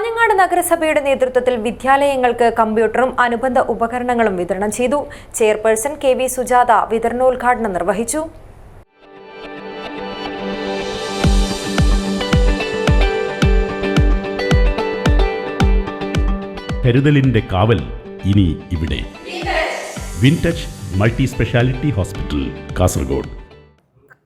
കാഞ്ഞങ്ങാട് നഗരസഭയുടെ നേതൃത്വത്തിൽ വിദ്യാലയങ്ങൾക്ക് കമ്പ്യൂട്ടറും അനുബന്ധ ഉപകരണങ്ങളും വിതരണം ചെയ്തു. ചെയർപേഴ്സൺ കെ വി സുജാത വിതരണോദ്ഘാടനം നിർവഹിച്ചു. കരുതലിന്റെ കാവൽ ഇനി ഇവിടെ. Wintouch multi speciality hospital Kasaragod.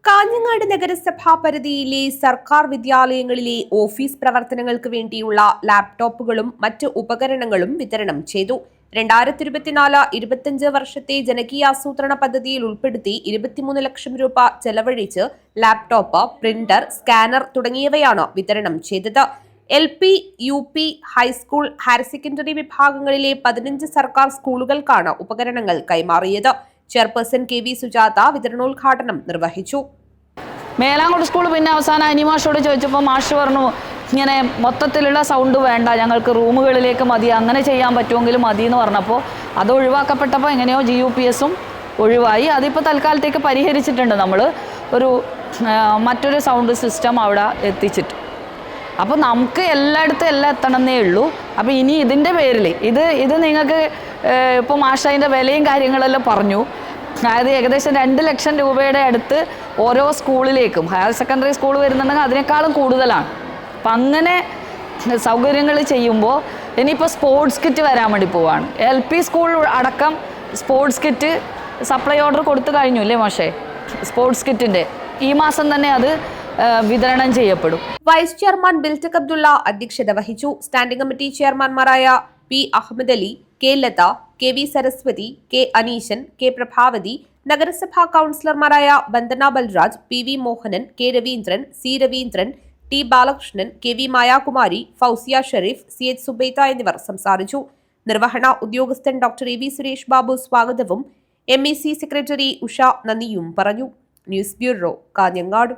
Kanhangad നഗരസഭാ പരിധിയിലെ സർക്കാർ വിദ്യാലയങ്ങളിലെ ഓഫീസ് പ്രവർത്തനങ്ങൾക്ക് വേണ്ടിയുള്ള ലാപ്ടോപ്പുകളും മറ്റ് ഉപകരണങ്ങളും വിതരണം ചെയ്തു. രണ്ടായിരത്തി ഇരുപത്തിനാല് ഇരുപത്തിയഞ്ച് വർഷത്തെ ജനകീയാസൂത്രണ പദ്ധതിയിൽ ഉൾപ്പെടുത്തി ഇരുപത്തിമൂന്ന് ലക്ഷം രൂപ ചെലവഴിച്ച് ലാപ്ടോപ്പ് പ്രിന്റർ സ്കാനർ തുടങ്ങിയവയാണ് വിതരണം ചെയ്തത്. L P U P high school higher secondary വിഭാഗങ്ങളിലെ പതിനഞ്ച് സർക്കാർ സ്കൂളുകൾക്കാണ് ഉപകരണങ്ങൾ കൈമാറിയത്. ചെയർപേഴ്സൺ കെ വി സുജാത വിതരണോദ്ഘാടനം നിർവഹിച്ചു. മേലാങ്കോട് സ്കൂൾ പിന്നെ അവസാനം അനിമാഷോട് ചോദിച്ചപ്പോൾ മാഷ് പറഞ്ഞു ഇങ്ങനെ മൊത്തത്തിലുള്ള സൗണ്ട് വേണ്ട ഞങ്ങൾക്ക് റൂമുകളിലേക്ക് മതി അങ്ങനെ ചെയ്യാൻ പറ്റുമെങ്കിൽ മതി എന്ന് പറഞ്ഞപ്പോൾ അത് ഒഴിവാക്കപ്പെട്ടപ്പോൾ എങ്ങനെയോ ജി യു പി എസും ഒഴിവായി. അതിപ്പോൾ തൽക്കാലത്തേക്ക് പരിഹരിച്ചിട്ടുണ്ട് നമ്മൾ. ഒരു മറ്റൊരു സൗണ്ട് സിസ്റ്റം അവിടെ എത്തിച്ചിട്ട്. അപ്പോൾ നമുക്ക് എല്ലായിടത്തും എല്ലാം എത്തണമെന്നേ ഉള്ളൂ. അപ്പോൾ ഇനി ഇതിന്റെ പേരിൽ ഇത് ഇത് നിങ്ങൾക്ക് ഇപ്പോൾ മാഷ വിലയും കാര്യങ്ങളെല്ലാം പറഞ്ഞു. അതായത് ഏകദേശം രണ്ട് ലക്ഷം രൂപയുടെ അടുത്ത് ഓരോ സ്കൂളിലേക്കും ഹയർ സെക്കൻഡറി സ്കൂൾ വരുന്നുണ്ടെങ്കിൽ അതിനേക്കാളും കൂടുതലാണ്. അപ്പം അങ്ങനെ സൗകര്യങ്ങൾ ചെയ്യുമ്പോൾ ഇനിയിപ്പോൾ സ്പോർട്സ് കിറ്റ് വരാൻ വേണ്ടി പോവാണ്. എൽ പി സ്കൂൾ അടക്കം സ്പോർട്സ് കിറ്റ് സപ്ലൈ ഓർഡർ കൊടുത്തു കഴിഞ്ഞു അല്ലേ മോശേ സ്പോർട്സ് കിറ്റിന്റെ ഈ മാസം തന്നെ അത് വിതരണം ചെയ്യപ്പെടും. വൈസ് ചെയർമാൻ ബിൽറ്റക് അബ്ദുള്ള അധ്യക്ഷത വഹിച്ചു. Standing committee ചെയർമാൻമാരായ P Ahammad Ali K Latha K V Saraswathi K Aneeshan K Prabhavathi നഗരസഭാ കൗൺസിലർമാരായ Vandana Balraj P V Mohanan K Raveendran C Raveendran T Balakrishnan K V Mayakumari Fousiya Shereef C H Zubaitha എന്നിവർ സംസാരിച്ചു. നിർവഹണ ഉദ്യോഗസ്ഥൻ doctor A V Suresh Babu സ്വാഗതവും. M E C secretary Usha നന്ദിയും പറഞ്ഞു. News bureau Kanhangad.